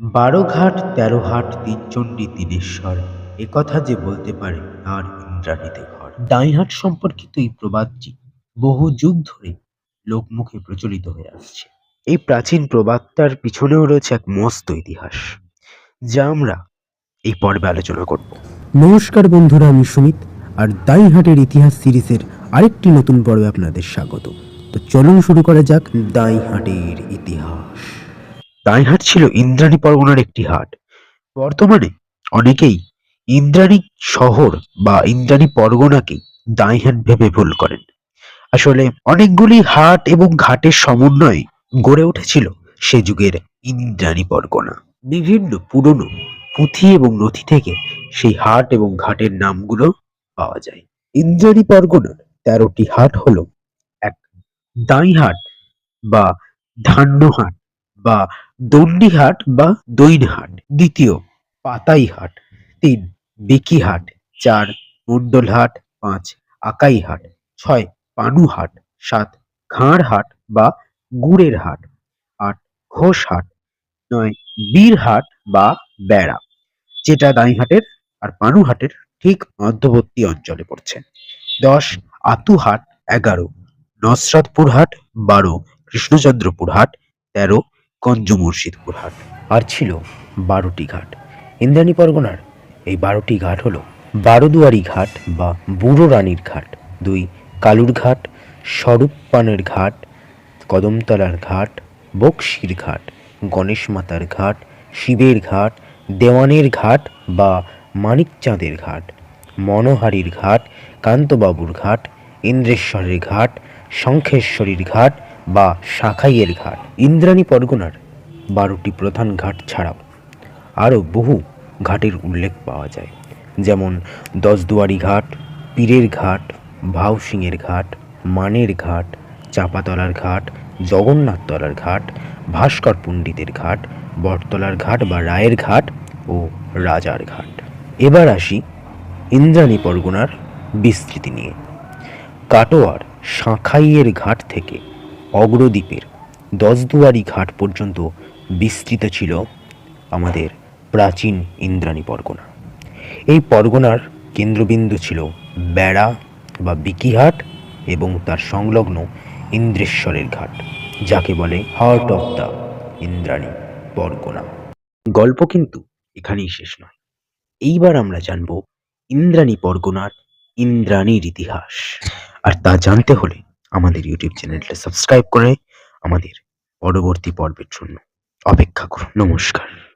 বারো ঘাট, তেরো হাট তিনচণ্ডী তিনেশ্বর। একথা যে বলতে পারে তার ইন্দ্রাণীতে ঘর। ডাইহাট সম্পর্কিত এই প্রবাদটি বহু যুগ ধরে লোকমুখে প্রচলিত হয়ে আসছে। এই প্রাচীন প্রবাদটার পিছনেও রয়েছে এক মস্ত ইতিহাস, যা আমরা এই পর্বে আলোচনা করব। নমস্কার বন্ধুরা, আমি সুমিত, আর দাইহাটের ইতিহাস সিরিজের আরেকটি নতুন পর্বে আপনাদের স্বাগত। তো চলুন শুরু করা যাক দাইহাটের ইতিহাস। দাইহাট ছিল ইন্দ্রাণী পরগনার একটি হাট। বর্তমানে অনেকেই ইন্দ্রাণী শহর বা ইন্দ্রাণী পরগনাকেই দাইহাট ভেবে ভুল করেন। আসলে অনেকগুলি হাট এবং ঘাটের সমন্বয়ে গড়ে উঠেছিল সে যুগের ইন্দ্রাণী পরগনা। বিভিন্ন পুরনো পুঁথি এবং নথি থেকে সেই হাট এবং ঘাটের নামগুলো পাওয়া যায়। ইন্দ্রাণী পরগনার তেরোটি হাট হলো এক দাইহাট বা ধান্যহাট বা দণ্ডিহাট বা দৈনহাট দ্বিতীয় পাতাইহাট, তিন বিকিহাট, চার মণ্ডলহাট, পাঁচ আকাইহাট, ছয় পানুহাট, সাত ঘাড়হাট বা গুড়ের হাট আট ঘোষহাট, নয় বীরহাট বা বেড়া, যেটা দাইহাটের আর পানুহাটের ঠিক মধ্যবর্তী অঞ্চলে পড়ছে। দশ আতুহাট, এগারো নসরাতপুর হাট বারো কৃষ্ণচন্দ্রপুর হাট তেরো গঞ্জ মুর্শিদপুর হাট আর ছিল বারোটি ঘাট। ইন্দ্রাণী পরগনার এই বারোটি ঘাট হলো বারোদুয়ারি ঘাট বা বুড়ো রানীর ঘাট, দুই কালুর ঘাট স্বরূপপানের ঘাট, কদমতলার ঘাট, বক্সির ঘাট, গণেশ মাতার ঘাট, শিবের ঘাট, দেওয়ানের ঘাট বা মানিকচাঁদের ঘাট, মনোহারীর ঘাট, কান্তবাবুর ঘাট, ইন্দ্রেশ্বরের ঘাট, শঙ্খেশ্বরীর ঘাট বা শাখাইয়ের ঘাট, ইন্দ্রাণী পরগনার বারোটি প্রধান ঘাট ছাড়াও আরও বহু ঘাটের উল্লেখ পাওয়া যায়। যেমন দশদুয়ারি ঘাট, পীরের ঘাট ভাউসিংয়ের ঘাট, মানের ঘাট, চাপাতলার ঘাট জগন্নাথতলার ঘাট, ভাস্কর পণ্ডিতের ঘাট, বটতলার ঘাট বা রায়ের ঘাট ও রাজার ঘাট। এবার আসি ইন্দ্রাণী পরগনার বিস্তৃতি নিয়ে। কাটোয়ার শাঁখাইয়ের ঘাট থেকে অগ্রদ্বীপের দশদুয়ারি ঘাট পর্যন্ত বিস্তৃত ছিল আমাদের প্রাচীন ইন্দ্রাণী পরগনা। এই পরগনার কেন্দ্রবিন্দু ছিল বেড়া বা বিকিহাট এবং তার সংলগ্ন ইন্দ্রেশ্বরের ঘাট, যাকে বলে heart of the Indrani Pargana. গল্প কিন্তু এখানেই শেষ নয়। এইবার আমরা জানব ইন্দ্রাণী পরগনার ইন্দ্রাণীর ইতিহাস। আর তা জানতে হলে আমাদের ইউটিউব চ্যানেলটা সাবস্ক্রাইব করে আমাদের পরবর্তী পর্বের জন্য অপেক্ষা করুন। নমস্কার।